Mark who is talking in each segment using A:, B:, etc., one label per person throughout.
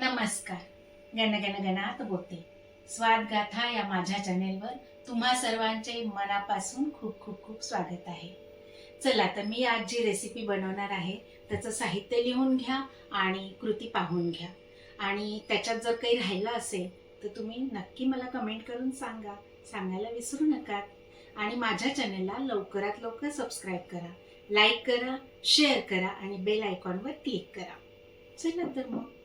A: नमस्कार. गणगण गणात बोलते स्वाद गाथा या माझ्या चॅनेलवर तुम्हा सर्वांचे मनापासून खूप खूप खूप स्वागत आहे. चला तर मी आज जी रेसिपी बनवणार आहे त्याचं साहित्य लिहून घ्या आणि कृती पाहून घ्या. आणि त्याच्यात जर काही राहिलं असेल तर तुम्ही नक्की मला कमेंट करून सांगा. सांगायला विसरू नका. आणि माझ्या चॅनेलला लवकरात लवकर सबस्क्राईब करा. लाईक करा शेअर करा आणि बेल आयकॉनवर क्लिक करा. चला तर मग.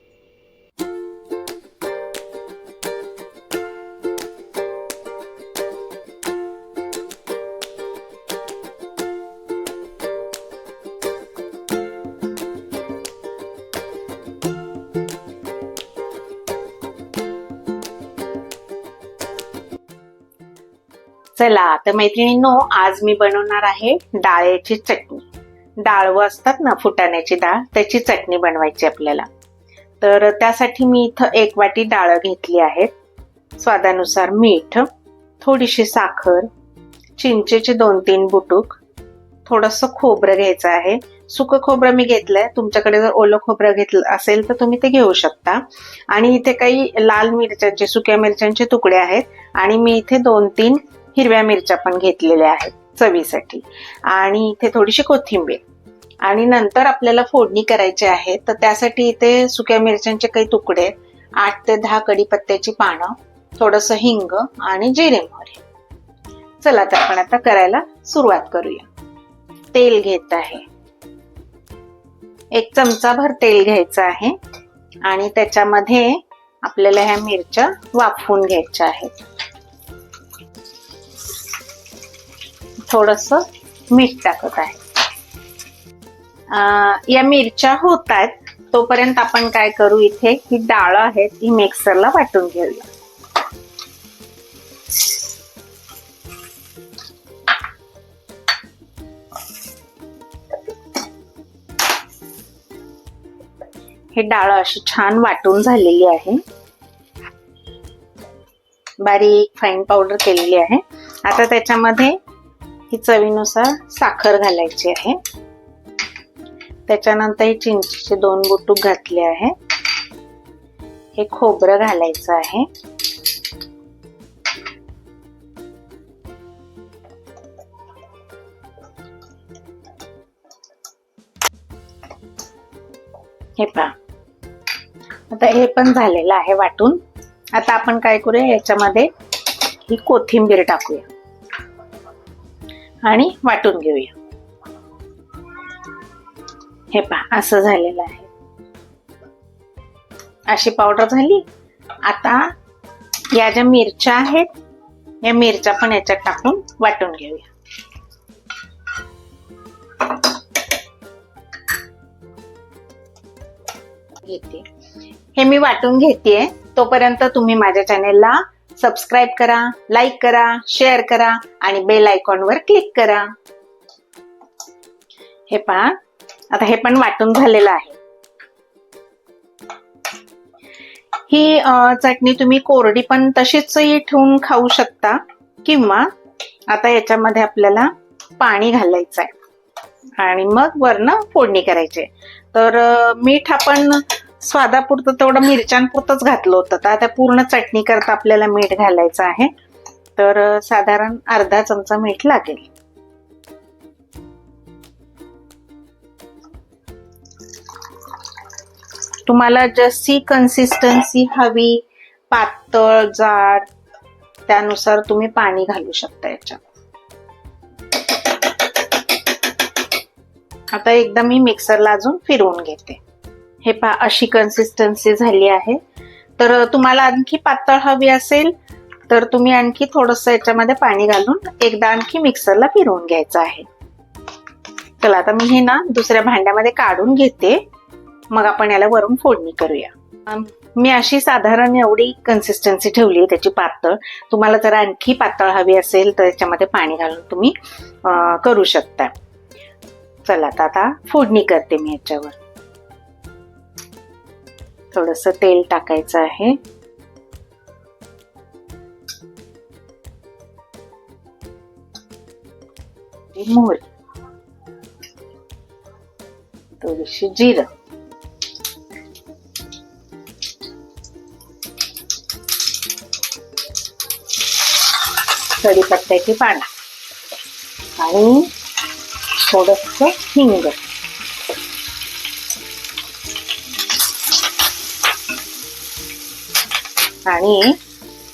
B: चला तर मैत्रिणींनो आज मी बनवणार आहे डाळ्याची चटणी. डाळवं असतात ना फुटाण्याची डाळ त्याची चटणी बनवायची आपल्याला. तर त्यासाठी मी इथं एक वाटी डाळ घेतली आहेत स्वादानुसार मीठ थोडीशी साखर चिंचेचे दोन तीन बुटूक थोडंसं खोबरं घ्यायचं आहे. सुकं खोबरं मी घेतलंय. तुमच्याकडे जर ओलं खोबरं घेतलं असेल तर तुम्ही ते घेऊ शकता. आणि इथे काही लाल मिरच्यांचे सुक्या मिरच्यांचे तुकडे आहेत. आणि मी इथे दोन तीन हिरव्या मिरच्या पण घेतलेल्या आहेत चवीसाठी. आणि इथे थोडीशी कोथिंबीर. आणि नंतर आपल्याला फोडणी करायची आहे तर त्यासाठी इथे सुक्या मिरच्यांचे काही तुकडे आठ ते दहा कढीपत्त्याची पानं थोडस हिंग आणि जिरे मोहरे. चला तर आपण आता करायला सुरुवात करूया. तेल घेत आहे. एक चमचाभर तेल घ्यायचं आहे. आणि त्याच्यामध्ये आपल्याला ह्या मिरच्या वाफवून घ्यायच्या आहेत. थोडस मीठ टाकत आहे. या मिरच्या होत आहेत. तोपर्यंत आपण काय करू इथे? ही डाळ आहेत ही मिक्सरला वाटून घेऊया. ही डाळ अशी छान वाटून झालेली आहे. बारीक फाईन पावडर केलेली आहे. आता त्याच्यामध्ये ही चवीनुसार साखर घालायची आहे. त्याच्यानंतर ही चिंचेचे दोन बुटूक घातले आहे. हे खोबरं घालायचं आहे. हे पहा. आता हे पण झालेलं आहे वाटून. आता आपण काय करूया याच्यामध्ये ही कोथिंबीर टाकूया. आणि वाटून घेऊया. हे पहा असं झालेलं आहे. अशी पावडर झाली. आता या ज्या मिरच्या आहेत या मिरच्या पण याच्यात टाकून वाटून घेऊया. घेते. हे मी वाटून घेतेय. तोपर्यंत तुम्ही माझ्या चॅनेलला सबस्क्राईब करा लाईक करा शेअर करा आणि बेल आयकॉनवर क्लिक करा. हे पहा आता हे पण वाटून झालेलं आहे. ही चटणी तुम्ही कोरडी पण तशीच ठेवून खाऊ शकता किंवा आता याच्यामध्ये आपल्याला पाणी घालायचं आहे आणि मग वरनं फोडणी करायची. आहे. तर मीठ आपण स्वादापुरतं तेवढं मिरच्यांपुरतंच घातलं होतं. तर आता पूर्ण चटणी करता आपल्याला मीठ घालायचं आहे. तर साधारण अर्धा चमचा मीठ लागेल. तुम्हाला जशी कन्सिस्टन्सी हवी पातळ जाड त्यानुसार तुम्ही पाणी घालू शकता याच्यात. आता एकदा मी मिक्सरला अजून फिरवून घेते. हे पा अशी कन्सिस्टन्सी झाली आहे. तर तुम्हाला आणखी पातळ हवी असेल तर तुम्ही आणखी थोडस याच्यामध्ये पाणी घालून एकदा आणखी मिक्सरला फिरवून घ्यायचं आहे. चला आता मी हे ना दुसऱ्या भांड्यामध्ये काढून घेते. मग आपण याला वरून फोडणी करूया. मी अशी साधारण एवढी कन्सिस्टन्सी ठेवली आहे त्याची पातळ. तुम्हाला जर आणखी पातळ हवी असेल तर याच्यामध्ये पाणी घालून तुम्ही करू शकता. चला आता आता फोडणी करते मी याच्यावर. थोडंसं तेल टाकायचं आहे. मोहरी. थोडीशी जिरं. कढीपत्त्याची पानं. आणि थोडस हिंग. आणि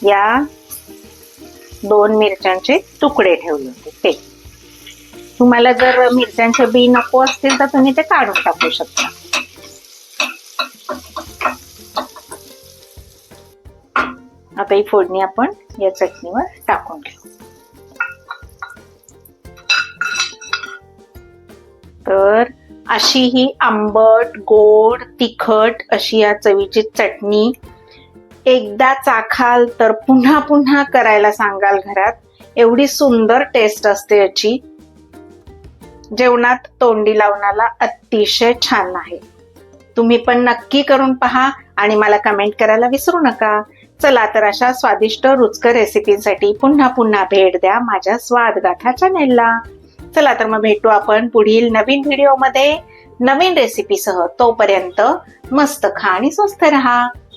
B: या दोन मिरच्यांचे तुकडे ठेवले होते. ते तुम्हाला जर मिरच्यांचे बी नको असतील तर तुम्ही ते काढून टाकू शकता. आता ही फोडणी आपण या चटणीवर टाकून घेऊ. तर अशी ही आंबट गोड तिखट अशी या चवीची चटणी एकदा चाखाल तर पुन्हा पुन्हा करायला सांगाल घरात. एवढी सुंदर टेस्ट असते याची. जेवणात तोंडी लावण्याला अतिशय छान आहे. तुम्ही पण नक्की करून पहा आणि मला कमेंट करायला विसरू नका. चला तर अशा स्वादिष्ट रुचकर रेसिपींसाठी पुन्हा पुन्हा भेट द्या माझ्या स्वादगाथा चॅनेलला चला तर मग भेटू आपण पुढील नवीन व्हिडिओमध्ये नवीन रेसिपीसह तोपर्यंत मस्त खा आणि स्वस्त राहा.